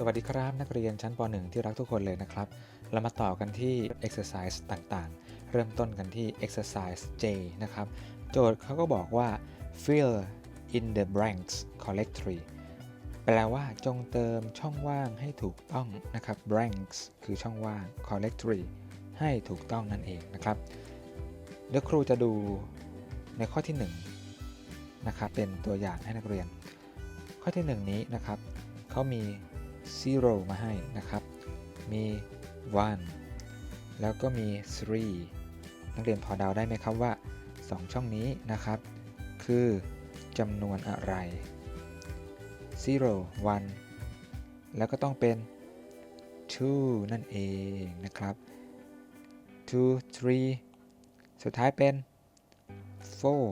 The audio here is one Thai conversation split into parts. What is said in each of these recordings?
สวัสดีครับนักเรียนชั้นป .1 ที่รักทุกคนเลยนะครับ เรามาต่อกันที่ exercise ต่างๆ เริ่มต้นกันที่ exercise J นะครับ โจทย์เขาก็บอกว่า fill in the blanks correctly แปลว่าจงเติมช่องว่างให้ถูกต้องนะครับ blanks คือช่องว่าง correctly ให้ถูกต้องนั่นเองนะครับ เดี๋ยวครูจะดูในข้อที่1นะครับเป็นตัวอย่างให้นักเรียน ข้อที่ 1 นี้นะครับเขามี zero มาให้นะครับ มี one แล้วก็มี three นักเรียนพอเดาได้ไหมครับว่า 2 ช่องนี้นะครับ คือจำนวนอะไร zero one แล้วก็ต้องเป็น two นั่นเองนะครับ two three สุดท้ายเป็น four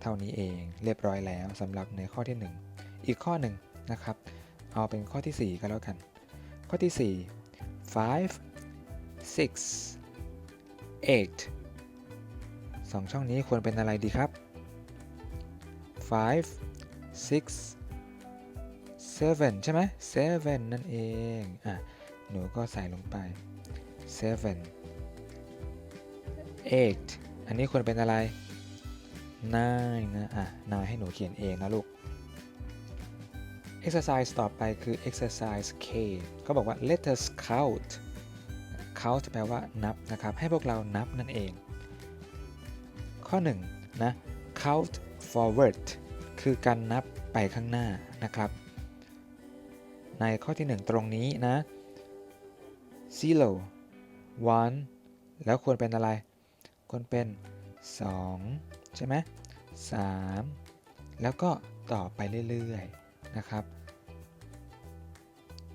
เท่านี้เองเรียบร้อยแล้วสำหรับในข้อที่ 1 อีกข้อหนึ่งนะครับ เอาเป็นข้อที่ 4 ก็แล้วกัน ข้อที่ 4 five six eight สองช่องนี้ควรเป็นอะไรดีครับ five six seven ใช่ไหม seven นั่นเอง อะ หนูก็ใส่ลงไป seven eight อันนี้ควรเป็นอะไร nine นะ อะ nine ให้หนูเขียนเองนะลูก exercise ต่อไปคือ exercise K ก็บอกว่า let us count count แปลว่านับนะครับ ให้พวกเรานับนั่นเอง ข้อ1นะ count forward คือการนับไปข้างหน้านะครับ ในข้อที่ 1 ตรงนี้นะ zero one แล้วควรเป็นอะไร ควรเป็น 2 ใช่ไหม3แล้วก็ต่อไปเรื่อยๆ นะครับ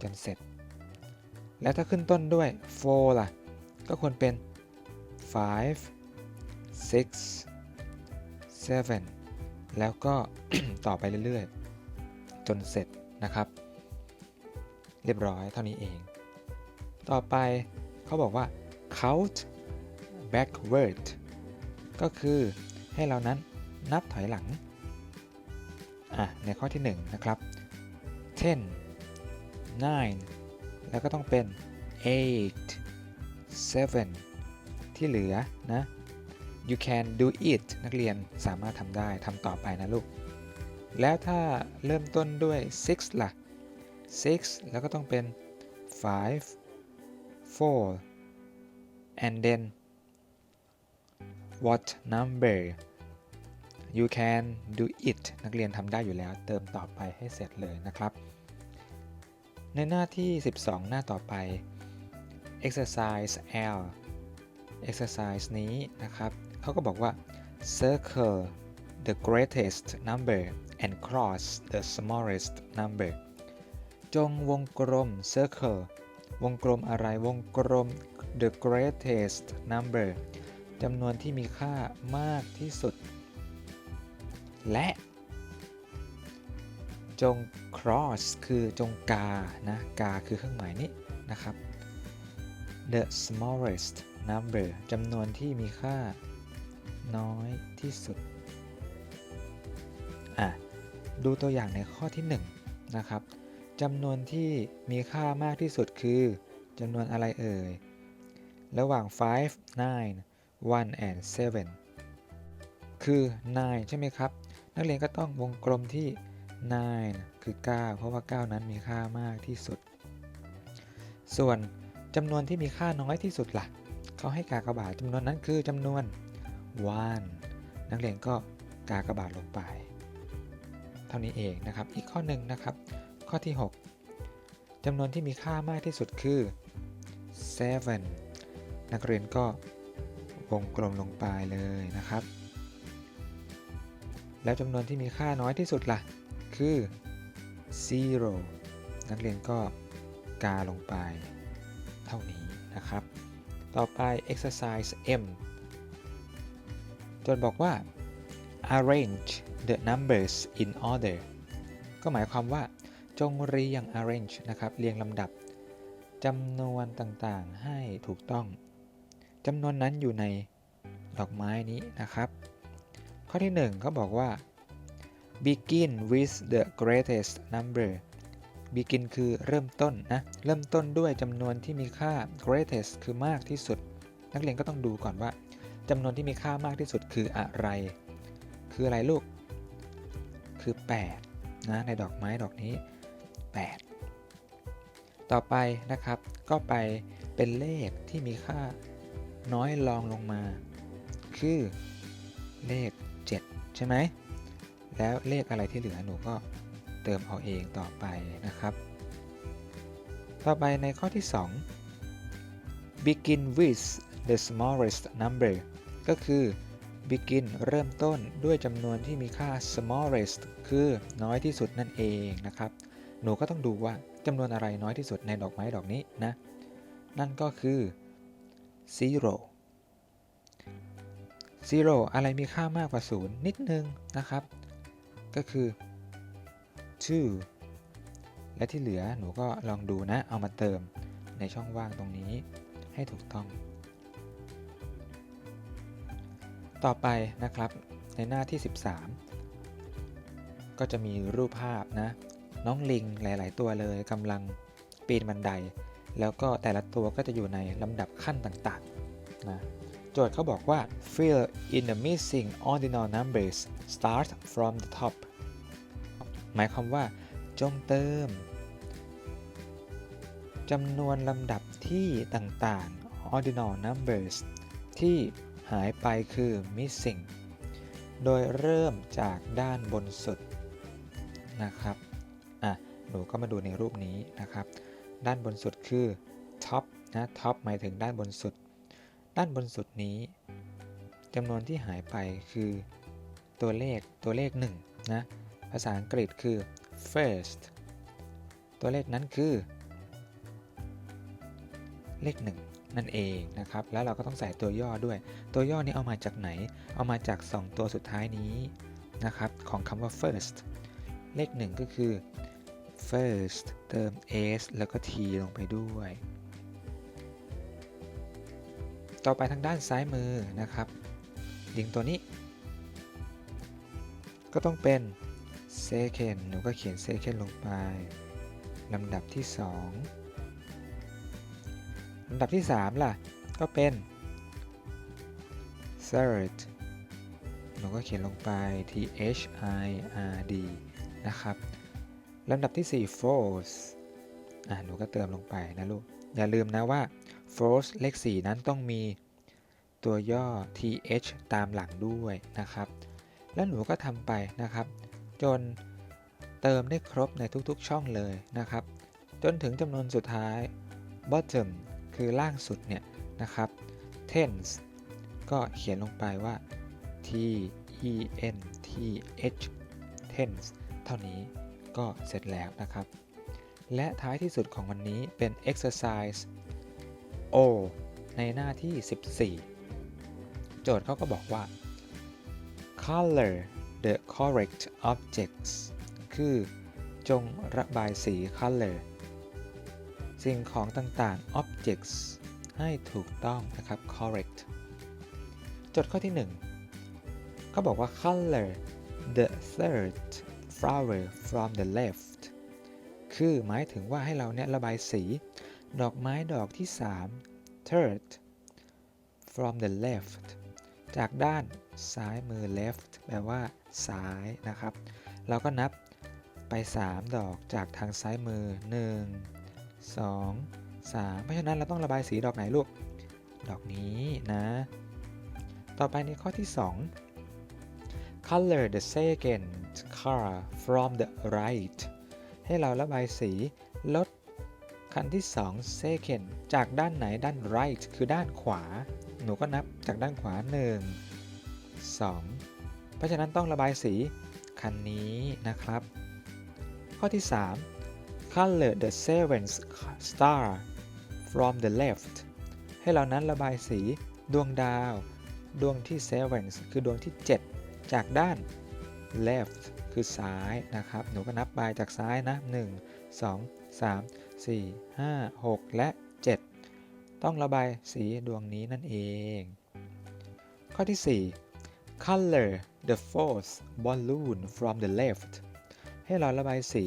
จนเสร็จ แล้วถ้าขึ้นต้นด้วย4ล่ะ ก็ควรเป็น5 6 7แล้วก็ต่อไปเรื่อยๆ จนเสร็จนะครับ เรียบร้อยเท่านี้เอง ต่อไปเขาบอกว่า count backward ก็คือให้เรานั้นนับถอยหลัง อะ ในข้อที่ 1 นะครับ 10 9แล้วก็ต้องเป็น 8 7 ที่เหลือนะ you can do it นักเรียนสามารถทำได้ทำต่อไปนะลูก แล้วถ้าเริ่มต้นด้วย 6 ล่ะ 6 แล้วก็ต้องเป็น 5 4 and then what number you can do it นักเรียนทำได้อยู่แล้ว เติมต่อไปให้เสร็จเลยนะครับ ในหน้าที่ 12 หน้าต่อไป exercise L exercise นี้นะครับเขาก็บอกว่า circle the greatest number and cross the smallest number จงวงกลม circle วงกลมอะไรวงกลม the greatest number จำนวนที่มีค่ามากที่สุด และ จง cross คือจงกา นะ กาคือเครื่องหมายนี้นะครับ the smallest number จำนวนที่มีค่าน้อยที่สุด อะ ดูตัวอย่างในข้อที่ 1 นะครับจำนวนที่มีค่ามากที่สุดคือจำนวนอะไรเอ่ย ระหว่าง 5 9 1 and 7 คือ 9 ใช่ไหมครับ นักเรียนก็ต้องวงกลมที่ 9 คือ 9 เพราะว่า 9 นั้นมีค่ามากที่สุด ส่วนจำนวนที่มีค่าน้อยที่สุดละ่ะ เขาให้กากบาทจำนวนนั้นคือจำนวน 1 นักเรียนก็กากบาทลงไป เท่านี้เองนะครับ อีกข้อหนึ่งนะครับ ข้อที่ 6จำนวนที่มีค่ามากที่สุดคือ 7 นักเรียนก็วงกลมลงไปเลยนะครับ แล้วจำนวนที่มีค่าน้อยที่สุดล่ะ คือ0นักเรียนก็กาลงไปเท่านี้นะครับ ต่อไป exercise M จทย์บอกว่า arrange the numbers in order ก็หมายความว่าจงเรียง arrange นะครับ เรียงลำดับจำนวนต่างๆให้ถูกต้องจำนวนนั้นอยู่ในดอกไม้นี้นะครับ ข้อที่1เขาบอกว่า begin with the greatest number begin คือเริ่มต้นนะ เริ่มต้นด้วยจำนวนที่มีค่า greatest คือมากที่สุด นักเรียนก็ต้องดูก่อนว่าจำนวนที่มีค่ามากที่สุดคืออะไร คืออะไรลูก คือ 8 นะ ในดอกไม้ดอกนี้ 8 ต่อไปนะครับ ก็ไปเป็นเลขที่มีค่าน้อยรองลงมา คือเลข 7 ใช่ไหม แล้วเลขอะไรที่เหลือหนูก็เติมเอาเองต่อไปนะครับ ต่อไปในข้อที่ 2 begin with the smallest number ก็คือ begin เริ่มต้นด้วยจำนวนที่มีค่า smallest คือน้อยที่สุดนั่นเองนะครับ หนูก็ต้องดูว่าจำนวนอะไรน้อยที่สุดในดอกไม้ดอกนี้นะ นั่นก็คือ zero zero อะไรมีค่ามากกว่า 0 นิดนึงนะครับ ก็คือ2และที่เหลือหนูก็ลองดูนะ เอามาเติมในช่องว่างตรงนี้ให้ถูกต้อง ต่อไปนะครับในหน้าที่ 13 ก็จะมีรูปภาพนะ น้องลิงหลาย ๆ ตัวเลยกำลังปีนบันได แล้วก็แต่ละตัวก็จะอยู่ในลำดับขั้นต่าง ๆ นะ โจทย์เขาบอกว่า fill in the missing ordinal numbers start from the top หมายความว่า จงเติมจำนวนลำดับที่ต่างๆ ordinal numbers ที่หายไปคือ missing โดยเริ่มจากด้านบนสุดนะครับอะหนูก็มาดูในรูปนี้นะครับ ด้านบนสุดคือ top นะ top หมายถึงด้านบนสุด ด้านบนสุดนี้จำนวนที่หายไปคือตัวเลขตัวเลข1นะภาษาอังกฤษคือ first ตัวเลขนั้นคือ เลข 1 นั่นเองนะครับ แล้วเราก็ต้องใส่ตัวย่อด้วย ตัวย่อนี้เอามาจากไหน เอามาจาก 2 ตัวสุดท้ายนี้นะครับของคำว่า first เลข 1 ก็คือ first เติม s แล้วก็ t ลงไปด้วย ต่อไปทางด้านซ้ายมือนะครับยิงตัวนี้ ก็ต้องเป็น second หนูก็เขียน second ลงไปลำดับที่ 2ลำดับที่ 3 ล่ะ ก็เป็น third หนูก็เขียนลงไป t h i r d นะครับลำดับที่ 4 fourth อะหนูก็เติมลงไปนะลูก อย่าลืมนะว่า fourth เลข 4 นั้นต้องมีตัวย่อ th ตามหลังด้วยนะครับ แล้วหนูก็ทำไปนะครับ จนเติมได้ครบในทุกๆช่องเลยนะครับ จนถึงจำนวนสุดท้าย bottom คือล่างสุดเนี่ยนะครับ tens ก็เขียนลงไปว่า t e n t h tens เท่านี้ก็เสร็จแล้วนะครับ และท้ายที่สุดของวันนี้เป็น exercise O ในหน้าที่ 14 โจทย์เขาก็บอกว่า color the correct objects คือจงระบายสี color สิ่งของต่างๆ objects ให้ถูกต้องนะครับ correct โจทย์ข้อที่ 1 ก็บอกว่า color the third flower from the left คือหมายถึงว่าให้เราเนี่ยระบายสี ดอกไม้ดอกที่ 3 third from the left จากด้านซ้ายมือ left แปลว่า ซ้ายนะครับ เราก็นับไป 3 ดอกจากทางซ้ายมือ 1 2 3 เพราะฉะนั้นเราต้องระบายสีดอกไหนลูก ดอกนี้นะ ต่อไปในข้อที่ 2 color the second car from the right ให้เราระบายสีรถ คันที่ 2 second จากด้านไหนด้าน right คือด้านขวา หนูก็นับจากด้านขวา 1 2 เพราะฉะนั้นต้องระบายสีคันนี้นะครับ ข้อที่ 3 color the seventh star from the left ให้เรานั้นระบายสีดวงดาว ดวงที่ seventh คือดวงที่ 7 จากด้าน left คือซ้ายนะครับ หนูก็นับไปจากซ้ายนะ 1 2 3 4 5 6 และ 7 ต้องระบายสีดวงนี้นั่นเอง ข้อที่ 4 color the fourth balloon from the left ให้เราระบายสี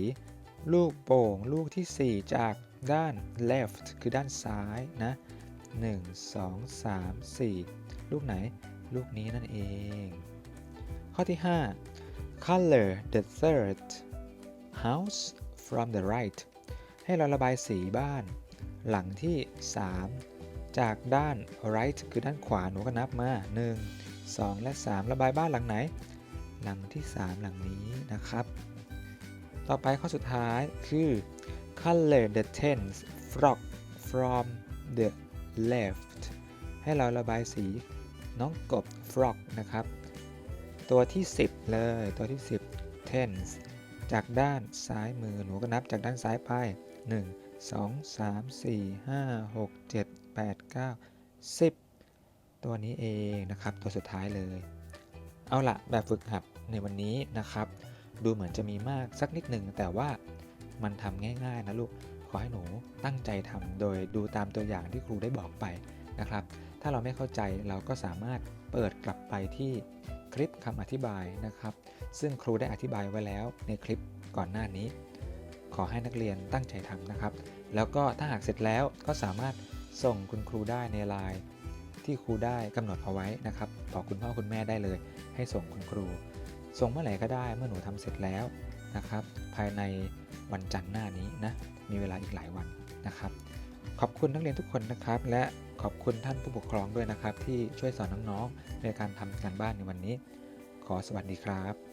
ลูกโป่งลูกที่ 4 จากด้าน left คือด้านซ้ายนะ 1 2 3 4 ลูกไหน ลูกนี้นั่นเอง ข้อที่ 5 color the third house from the right ให้เราระบายสีบ้าน หลังที่ 3 จากด้าน right คือด้านขวาหนูก็นับมา 1 2 และ 3 ระบายบ้านหลังไหน หลังที่ 3 หลังนี้นะครับ ต่อไปข้อสุดท้ายคือ color the tens frog from the left ให้เราระบายสีน้องกบ frog นะครับ ตัวที่ 10 เลย ตัวที่ 10 tens จากด้านซ้ายมือ หนูก็นับจากด้านซ้ายไป 1 2 3 4 5 6 7 8 9 10 ตัวนี้เองนะครับ ตัวสุดท้ายเลย เอาละแบบฝึกหัดในวันนี้นะครับ ดูเหมือนจะมีมากสักนิดหนึ่ง แต่ว่ามันทำง่ายๆนะลูก ขอให้หนูตั้งใจทำโดยดูตามตัวอย่างที่ครูได้บอกไปนะครับ ถ้าเราไม่เข้าใจเราก็สามารถเปิดกลับไปที่คลิปคำอธิบายนะครับ ซึ่งครูได้อธิบายไว้แล้วในคลิปก่อนหน้านี้ ขอให้นักเรียนตั้งใจทำนะครับ แล้วก็ถ้าหากเสร็จแล้วก็สามารถส่งคุณครูได้ในไลน์ที่ครูได้กำหนดเอาไว้นะครับบอกคุณพ่อคุณแม่ได้เลย ให้ส่งคุณครู ส่งเมื่อไหร่ก็ได้เมื่อหนูทำเสร็จแล้วนะครับ ภายในวันจันทร์หน้านี้นะมีเวลาอีกหลายวันนะครับ ขอบคุณนักเรียนทุกคนนะครับ และขอบคุณท่านผู้ปกครองด้วยนะครับ ที่ช่วยสอนน้องๆในการทำการบ้านในวันนี้ ขอสวัสดีครับ